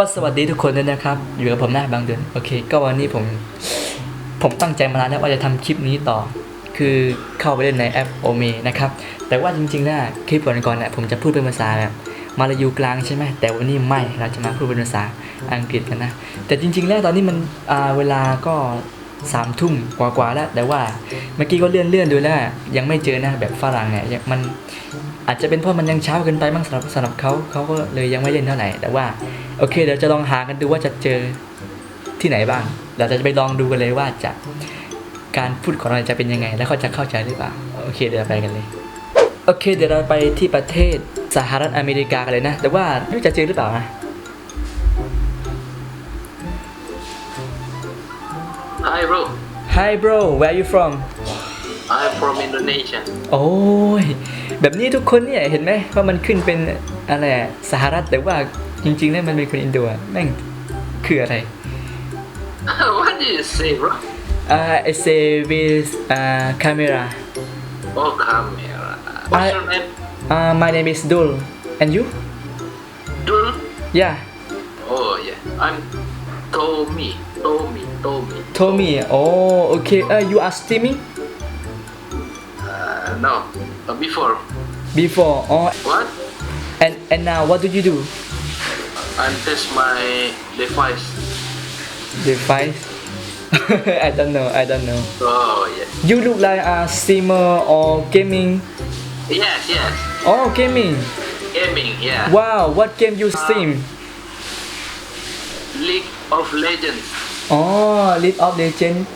ก็สวัสดีทุกคนด้วยนะครับ อยู่กับผมหน้าบางเดือนโอเค ก็วันนี้ผมผมตั้งใจมานานแล้วว่าจะทำคลิปนี้ต่อ คือเข้าไปเล่นในแอปโอเมนะครับ แต่ว่าจริงๆนะคลิปก่อนๆเนี่ยผมจะพูดเป็นภาษาแบบมาลายูกลางใช่ไหมแต่วันนี้ไม่เราจะมาพูดเป็นภาษาอังกฤษกันนะ แต่จริง ๆ แล้วตอนนี้มันเวลาก็สามทุ่มกว่าๆแล้ว แต่ว่าเมื่อกี้ก็เลื่อนเลื่อนๆดูแล้วยังไม่เจอนะแบบฝรั่งเนี่ยมันอาจจะเป็นเพราะมันยังเช้าเกินไปมั้งสำหรับสำหรับเขาเขาก็เลยยังไม่เล่นเท่าไหร่แต่ว่า โอเค เดี๋ยวจะลองหากันดูว่าจะเจอที่ไหนบ้างเราจะไปลองดูกันเลยว่าจะการพูดของเราจะเป็นยังไง แล้วเขาจะเข้าใจหรือเปล่าโอเคเดี๋ยวเราไปกันเลยโอเค เดี๋ยวเราไปที่ประเทศสหรัฐอเมริกากันเลยนะ แต่ว่าไม่รู้จะเจอหรือเปล่านะ Hi bro, Hi bro where are you from I'm from Indonesia. โอ้ย แบบนี้ทุกคนเนี่ย เห็นไหมว่ามันขึ้นเป็นอะไรอะสหรัฐแต่ว่า จริงๆแล้วมันเป็นคนอินโดอะแม่งคืออะไร what did you say bro? Uh, I say with uh, camera. Oh camera. What's I- your name? Uh, my name is Dul. And you? Dul? Yeah, Oh yeah, I'm Tommy. Tommy. Tommy. Tommy. Oh, okay. Uh, you are streaming Uh, no, uh, before. before. Oh, What? and and now what do you do? untest my device. Device? I don't know. I don't know. Oh yeah. You look like a streamer or gaming. Yes, yes. Oh, gaming. Gaming, yeah. Wow, what game you stream? Uh, League of Legends. Oh, League of Legends. Game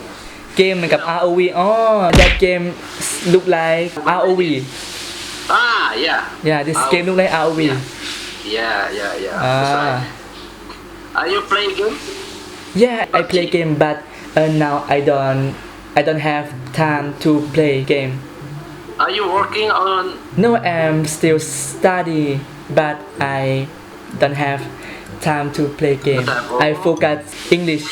เกมเหมือนกับ ROV Oh, that game look like ROV ah yeah yeah this game look like ROV yeah yeah, yeah. That's Ah. Are you playing game? Yeah, I play game, but uh, now I don't I don't have time to play game. Are you working on No, I'm still study, but I don't have time to play game. I focus English.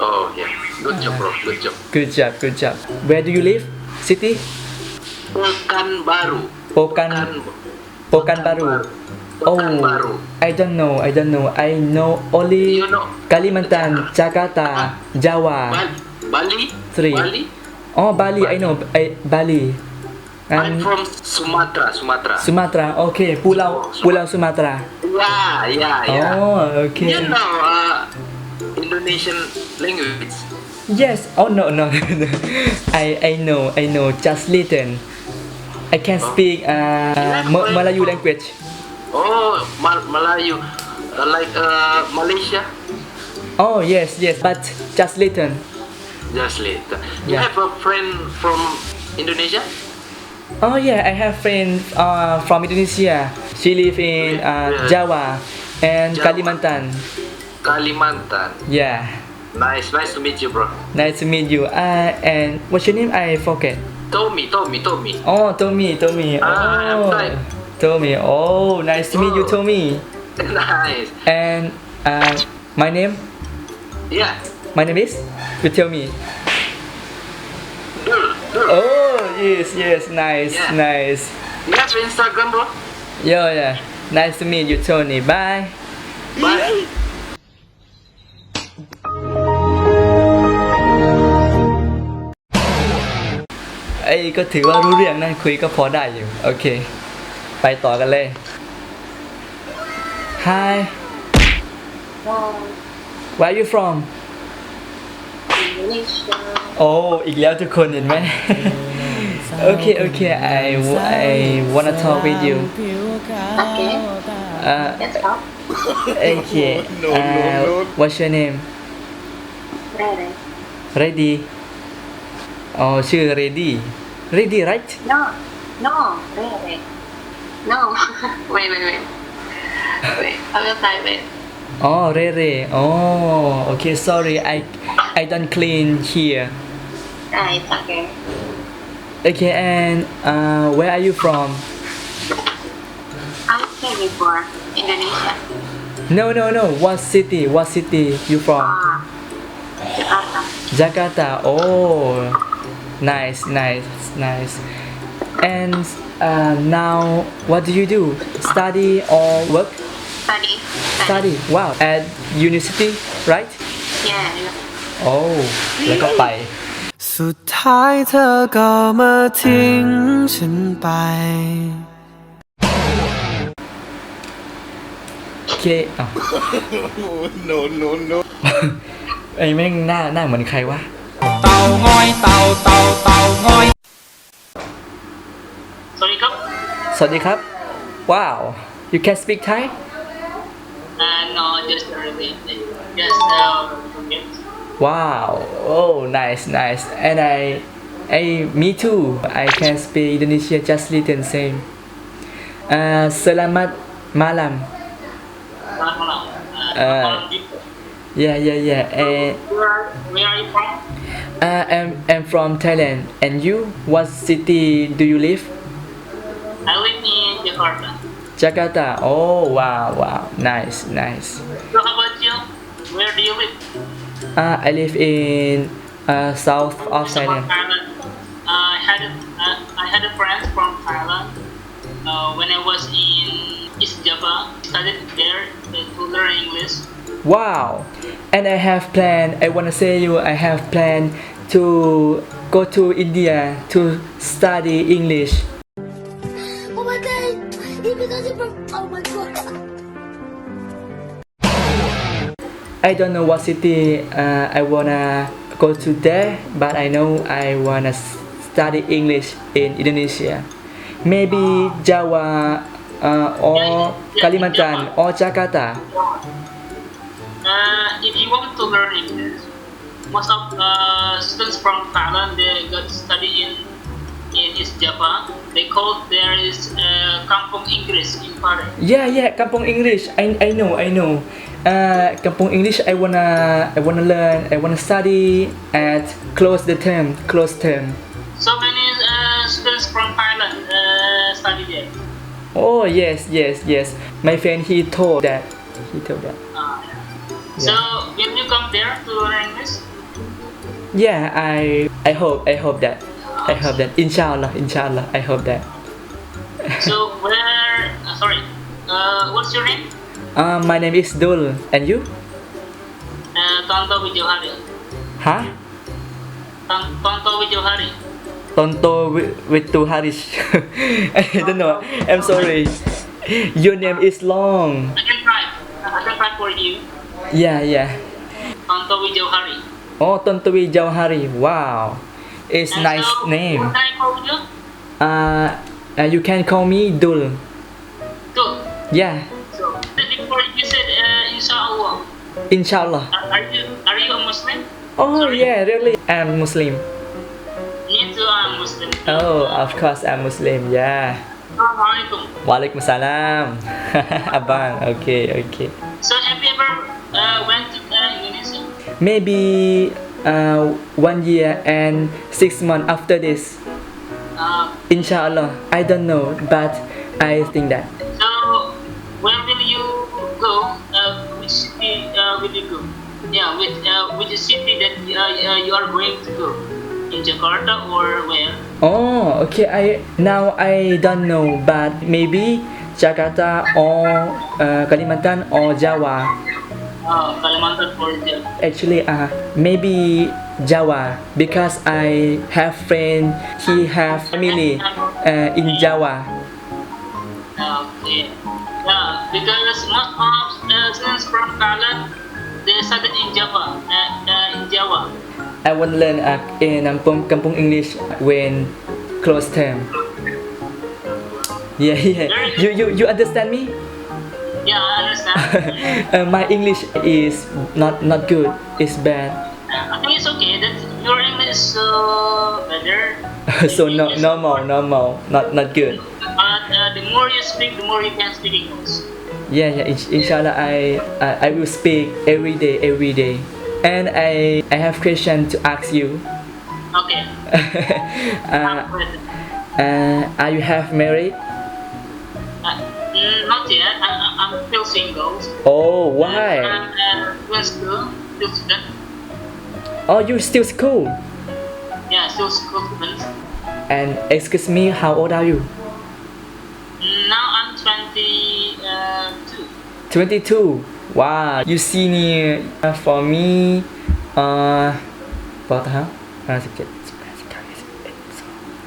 Oh yeah, good job bro, good job. Good job, good job. Where do you live? City? Pekanbaru. Pokanbaru. Oh, Pekanbaru. I don't know. I don't know. I know only You know Kalimantan, Jakarta, Jawa. Bali? Bali? Three. Bali? Oh, Bali. I know. I, Bali. I'm And from Sumatra, Sumatra. Sumatera. Okay, Pulau Pulau Sumatera. yeah, yeah, yeah. Oh, okay. You know uh, Indonesian language. Yes. Oh no no. I I know I know just little. I can speak uh, Ma- Malayu language. Oh, Mal- Melayu. Uh, like uh, Malaysia. Oh yes yes, but just little. Just later. You Yeah. have a friend from Indonesia? Oh yeah, I have friend uh, from Indonesia. She live in uh. Jawa and Jawa. Kalimantan. Kalimantan. Yeah. Nice, nice to meet you, bro. Nice to meet you. Uh, and what's your name? I forget. Tommy, Tommy, Tommy. Oh, Tommy, Tommy. Ah, I'm Oh, fine. Tommy. Oh, nice to meet you, Oh. Tommy. nice. And uh, my name? Yeah. My name is? You tell me. Dul, Dul. Oh, yes, yes, nice, Yeah. nice. You have Instagram, bro? Yeah, yeah. Nice to meet you, Tony. Bye. Bye. ไอ้ก็ถือว่ารู้เรื่องนั่นคุยก็พอได้อยู่ โอเค ไปต่อกันเลย Hi Where are you from Indonesia. โอ้อีกแล้วทุกคนเห็นไหม โอเค โอเค I I wanna talk with you Okay, อ่า let's go. โอเคอ่า What's your name Ready? Oh, ชื่อ ready ready right no no no wait wait wait wait I will try wait Oh, Rere. Oh, okay. Sorry, I I don't clean here. Ah, it's okay. Okay, and uh, where are you from? I'm from Indonesia. No, no, no. What city? What city you from? Ah, Jakarta. Jakarta. Oh. Nice, nice, nice. And uh, now, what do you do? Study or work? Study. Study. Wow. At university, right? Yeah. Oh แล้วก็ไป สุดท้ายเธอก็มาทิ้งฉันไป โอเคอะ no no no ไอ้แม่งหน้าหน้าเหมือนใครวะ เต่างอยเต่าเต่าเต่างอย Sorry, come. สวัสดีครับ ว้าว you can speak Thai Uh, no, just a really, just uh, okay. wow oh nice nice and I I me too I can speak Indonesia just little same uh, selamat malam Selamat malam. Uh, Uh, malam gitu. yeah yeah yeah and Where, are- where are you from? Uh, I'm, I'm from Thailand and you what city do you live I live in Jakarta. Jakarta oh wow wow nice nice So how about you? Where do you live? uh, I live in uh, south of Thailand Thailand. Uh, I had a, uh, I had a friend from Thailand. Uh, when I was in East Java, studied there to learn English. Wow! And I have planned, I wanna say you, I have planned to go to India to study English. Oh my god! Because you're from. Oh my god! I don't know what city uh, I wanna go to there, but I know I wanna study English in Indonesia. Maybe Java uh, or Kalimantan or Jakarta. Uh, if you want to learn English, most of uh, students from Thailand they got study in in East Java. They call there is uh, Kampung English in Pare. Yeah, yeah, Kampong English. I, I know, I know. Uh, Kampong English. I wanna, I wanna learn. I wanna study at close the term, close term. So many uh, students from Thailand uh, study there. Oh yes, yes, yes. My friend he told that. He told that. So will you come there to learn English? Yeah, I, I hope, I hope that. I hope that. Inshallah, inshallah. I hope that. So where? Uh, sorry. Uh, what's your name? Uh, my name is Dul, and you? Uh, Tonto Wijohari. Huh? Ton- Tonto Wijohari. Tonto with, with two Harish. I don't know. I'm sorry. Your name is long. I can try. I can try for you. Yeah, yeah. Tonto Wijohari. Oh, Tontowi Jauhari. Wow. It's And nice so, name. What I call you? Uh, uh, you can call me Dul. Dul. Yeah. So before you said uh, Inshallah. Inshallah. Uh, are you are you a Muslim? Oh, Sorry. yeah, really. I'm Muslim. Me too. I'm Muslim. Oh, of course I'm Muslim. Yeah. Assalamualaikum. Waalaikumsalam. Abang. Okay, okay. So Maybe uh, one year and six months after this. Uh, Inshallah. I don't know, but I think that. so where will you go? Uh, which city uh, will you go? Yeah, with uh, which city that uh, uh, you are going to go? In Jakarta or where? Oh, okay. I now I don't know, but maybe Jakarta or uh, Kalimantan or Java. Uh, Kalimantan Actually, uh, maybe Java because I have friend. He have family uh, in Java. Okay. Yeah, because most of uh, students from Thailand they studied in Java. Uh, uh, in Java. I want to learn uh, in Kampung, Kampung English when close term. Yeah, yeah. You you you understand me? Yeah. uh, my English is not not good. It's bad. I think it's okay that your English is so better. so no normal normal not not good. But uh, the more you speak, the more you can speak English. Yeah, yeah. ins- Inshallah, I, I I will speak every day, every day. And I I have question to ask you. Okay. uh, uh, are you have married? Uh, mm, not yet. I- I'm still single. Oh, why? And, school. Oh, you're still school? Yeah, still school. And excuse me, how old are you? Now I'm twenty uh, two. Twenty two. Wow, you senior. Uh, for me, uh, about how?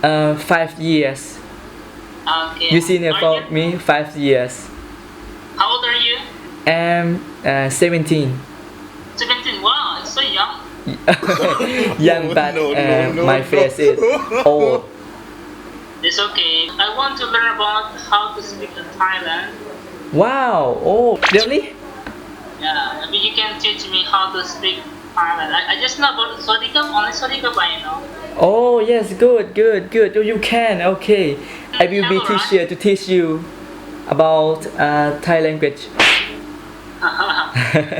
Uh, five years. Okay. You senior for me, five years. I'm uh, 17 17. Wow, it's so young. young but no, no, uh, no, my no. face is old It's okay. I want to learn about how to speak in Thailand. wow oh really Yeah, maybe you can teach me how to speak Thailand. I, I just know about Sodika, only Sodika, but you know. Oh yes, good, good, good. You, you can. Okay, I will be teacher to teach you about uh, Thai language.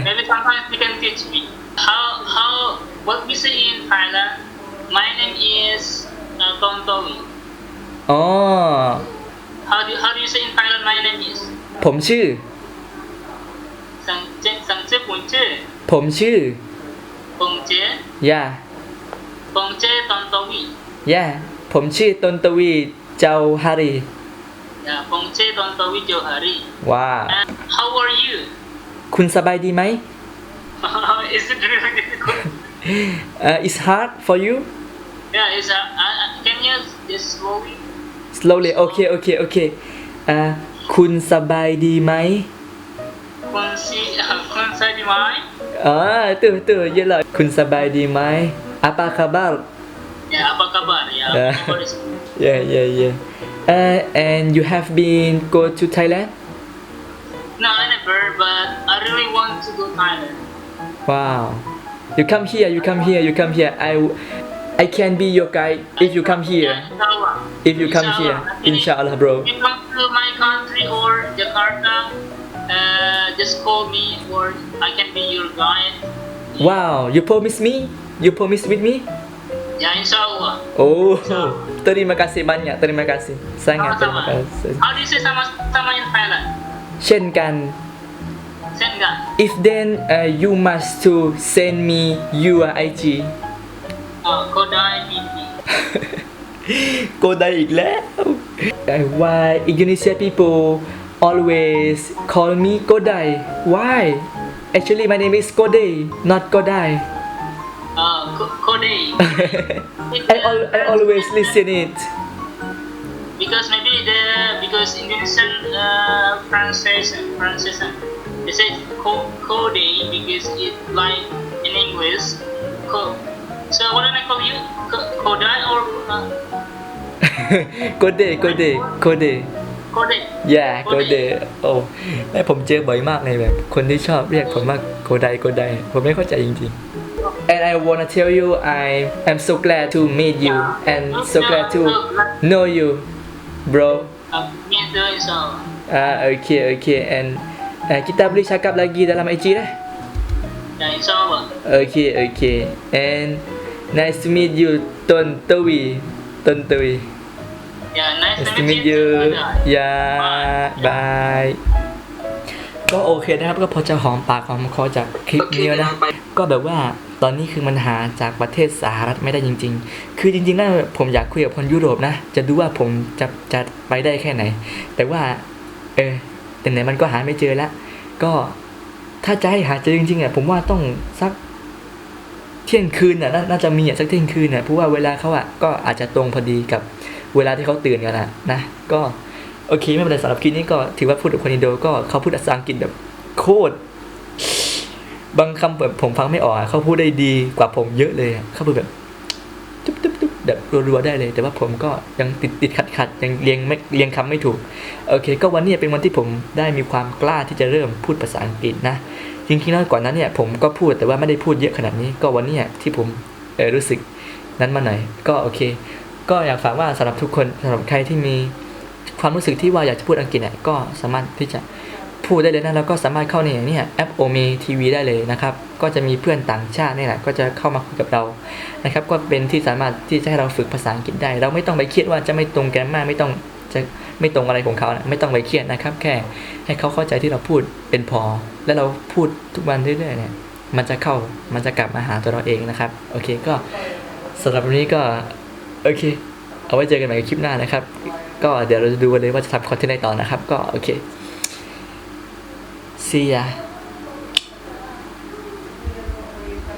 Maybe sometimes you can teach me. How, how, what we say in Thailand, my name is uh, Tontowi. Oh, How do, how do you say in Thailand my name is? ผมชื่อ Sang Che, Sang Che Pung Che, ผมชื่อ Pung Che, yeah Pung Che Tontowi. yeah ผมชื่อตนตวีเจ้าฮารี Yeah, Pung Che Tontowi Johari. ว้า And how are you? คุณสบายดีไหม is it really difficult? uh, it's hard for you Yeah, it's uh, uh, can you just slowly? slowly okay okay okay อ่าคุณสบายดีไหม Kunsi, kunsa di mai? อ๋อตื่นตื่นเยอะเลยคุณสบายดีไหม apa kabar Ya, apa kabar? Ya, Ya. apa kabar? yeah yeah yeah uh, and you have been go to Thailand No, I never, but I really want to go Thailand. Wow. You come here, you come here, you come here. I I can be your guide if you come Yeah, here. inshallah. If you come here. Inshallah. Inshallah, bro. If you come to my country or Jakarta, uh, just call me or I can be your guide. Wow, you promise me? You promise with me? Ya, inshallah. Oh, terima kasih banyak, terima kasih. Sangat terima Sama-sama. kasih. How do you say sama-sama in Thailand? เช่นกัน Sengan. If then uh, you must to send me your IG. Uh, Kodai BP. โกได้อีกแล้ว Uh, Why Indonesia people always call me Godai? Why? Actually, my name is Kodai, not Godai. Uh, Ko- Kodai. I, al- I always listen it. because maybe the because Indonesian uh, pronunciation pronunciation they say ko kode because it like in English ko so what do I call you ko, kodai or uh, Kode, Kode, Kode. kode Yeah, Kode. โอ้แม่ผมเจอบ่อยมากเลยแบบ คนที่ชอบเรียกผมว่าโกไดโกไดผมไม่เข้าใจจริงๆ And I wanna tell you I am so glad to meet you and so glad to know you bro uh, me too so Ah, okay, okay. And uh, kita boleh cakap lagi dalam IG dah. yeah inshallah Okay, okay. And nice to meet you, Ton Towi. Ton Towi. yeah nice, Nice to meet you. Kodai. Yeah, bye. ก็โอเคนะครับ ก็พอจะหอมปากหอมคอจากคลิปนี้แล้วนะ ก็แบบว่าตอนนี้คือมันหาจากประเทศสหรัฐไม่ได้จริง ๆ คือจริงๆแล้วผมอยากคุยกับคนยุโรปนะ จะดูว่าผมจะจะไปได้แค่ไหน แต่ว่า เออ แต่ไหนมันก็หาไม่เจอแล้ว ก็ถ้าจะให้หาเจอจริงๆอะผมว่าต้องสักเที่ยงคืนอะน่าจะมีอะสักเที่ยงคืนอะเพราะว่าเวลาเขาอะก็อาจจะตรงพอดีกับเวลาที่เขาตื่นกันอะนะก็โอเคไม่เป็นไรสำหรับคลิปนี้ก็ถือว่าพูดกับคนอินโดก็เขาพูดภาษาอังกฤษแบบโคตรบางคำแบบผมฟังไม่ออกเขาพูดได้ดีกว่าผมเยอะเลยเขาพูดแบบ แบบรัวๆได้เลย แต่ว่าผมก็ยังติดติดขัดขัดยังเรียงไม่เรียงคำไม่ถูกโอเค ก็วันนี้เป็นวันที่ผมได้มีความกล้าที่จะเริ่มพูดภาษาอังกฤษนะจริงๆแล้วก่อนนั้นเนี่ยผมก็พูดแต่ว่าไม่ได้พูดเยอะขนาดนี้ ก็วันนี้ที่ผมเออรู้สึกนั้นมาหน่อยก็โอเค ก็อยากฝากว่าสำหรับทุกคนสำหรับใครที่มีความรู้สึกที่ว่าอยากจะพูดอังกฤษเนี่ยก็สามารถที่จะ พูดได้เลยนะแล้วก็สามารถเข้าในเนี่ยแอปโอเมทีวีได้เลยนะครับ ก็จะมีเพื่อนต่างชาตินี่แหละก็จะเข้ามาคุยกับเรานะครับ ก็เป็นที่สามารถที่จะให้เราฝึกภาษาอังกฤษได้ เราไม่ต้องไปเครียดว่าจะไม่ตรงแกรมมาไม่ต้องจะไม่ตรงอะไรของเขานะไม่ต้องไปเครียดนะครับ แค่ให้เขาเข้าใจที่เราพูดเป็นพอ แล้วเราพูดทุกวันเรื่อยๆเนี่ยมันจะเข้ามันจะกลับมาหาตัวเราเองนะครับ โอเคก็สำหรับวันนี้ก็โอเค เอาไว้เจอกันใหม่คลิปหน้านะครับ ก็เดี๋ยวเราจะดูกันเลยว่าจะทำคอนเทนต์อะไรต่อนะครับ ก็โอเค see ya